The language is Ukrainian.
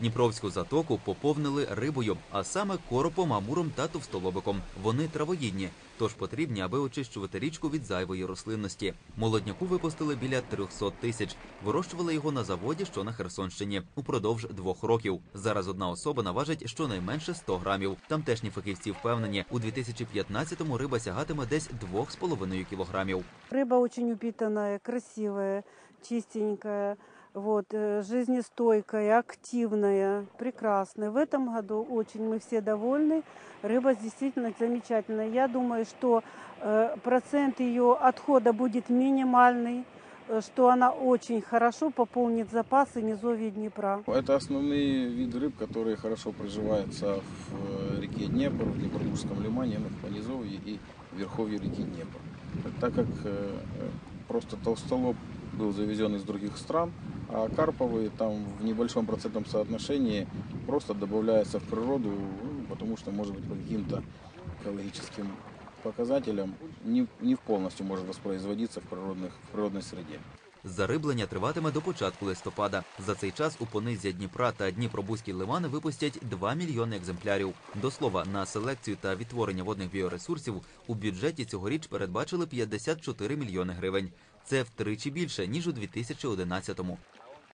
Дніпровську затоку поповнили рибою, а саме коропом, амуром та товстолобиком. Вони травоїдні, тож потрібні, аби очищувати річку від зайвої рослинності. Молодняку випустили біля 300 тисяч. Вирощували його на заводі, що на Херсонщині, упродовж двох років. Зараз одна особа наважить щонайменше 100 грамів. Тамтешні фахівці впевнені, у 2015-му риба сягатиме десь 2,5 кілограмів. Рыба очень упитанная, красивая, чистенькая, вот, э, жизнестойкая, активная, прекрасная. В этом году очень мы все довольны. Рыба действительно замечательная. Я думаю, что э, процент ее отхода будет минимальный, э, что она очень хорошо пополнит запасы низовья Днепра. Это основные виды рыб, которые хорошо проживаются в реке Днепр, в Днепродзержском лимане, ну, в Понизовье и верховье реки Днепр. Так как просто толстолоб был завезен из других стран, а карповые там в небольшом процентном соотношении просто добавляются в природу, ну, потому что, может быть, по каким-то экологическим показателям не, не полностью может воспроизводиться в, природных, в природной среде. Зариблення триватиме до початку листопада. За цей час у понизя Дніпра та Дніпробузький лимани випустять 2 мільйони екземплярів. До слова, на селекцію та відтворення водних біоресурсів у бюджеті цьогоріч передбачили 54 мільйони гривень. Це втричі більше ніж у 2011-му.